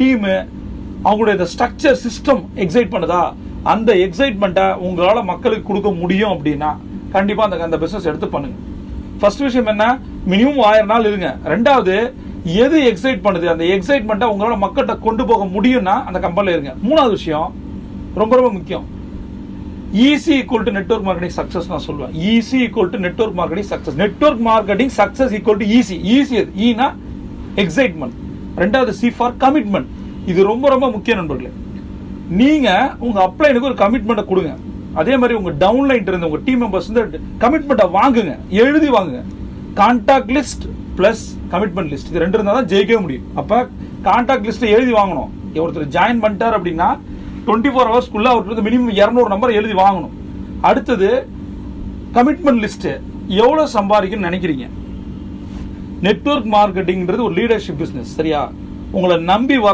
Team அவங்களுடைய இந்த structure system excite பண்ணுதா? அந்த எக்ஸைட்மெண்ட்டை உங்களால் மக்களுக்கு கொடுக்க முடியும் அப்படின்னா கண்டிப்பாக அந்த அந்த பிஸ்னஸ் எடுத்து பண்ணுங்க. ஃபர்ஸ்ட் விஷயம் என்ன? மினிமம் ஆயிரம் நாள் இருங்க. ரெண்டாவது எது எக்ஸைட் பண்ணுது? அந்த எக்ஸைட்மெண்ட்டை உங்களால் மக்கள்கிட்ட கொண்டு போக முடியும்னா அந்த கம்பெனியில் இருங்க. மூணாவது விஷயம் ரொம்ப ரொம்ப முக்கியம். E equal to network marketing success நான் சொல்லுவேன். E equal to network marketing success network marketing success equal to E E ஈனா எக்ஸைட்மெண்ட் ரெண்டாவது சி ஃபார் கமிட்மெண்ட் இது ரொம்ப ரொம்ப முக்கிய நண்பர்களே. நீங்கள் உங்கள் அப்ளைனுக்கு ஒரு கமிட்மெண்ட்டை கொடுங்க. அதே மாதிரி உங்கள் டவுன்லைன் இருந்து உங்கள் டீம் மெம்பர்ஸ் வந்து கமிட்மெண்ட்டை வாங்குங்க. எழுதி வாங்குங்க. Contact list plus commitment list இது ரெண்டு இருந்தால் தான் ஜெயிக்கவே முடியும். அப்போ கான்டாக்ட் லிஸ்ட்டை எழுதி வாங்கணும். ஒருத்தர் ஜாயின் பண்ணிட்டார் அப்படின்னா டுவெண்ட்டி ஃபோர் ஹவர்ஸ்க்குள்ள அவர்கிட்ட மினிமம் இரநூறு நம்பர் எழுதி வாங்கணும். அடுத்தது கமிட்மெண்ட் லிஸ்ட்டு எவ்வளோ சம்பாதிக்கணும்னு நினைக்கிறீங்க? நெட்வொர்க் மார்க்கெட்டிங்கிறது ஒரு லீடர்ஷிப் பிசினஸ் சரியா? உங்களை நம்பி வர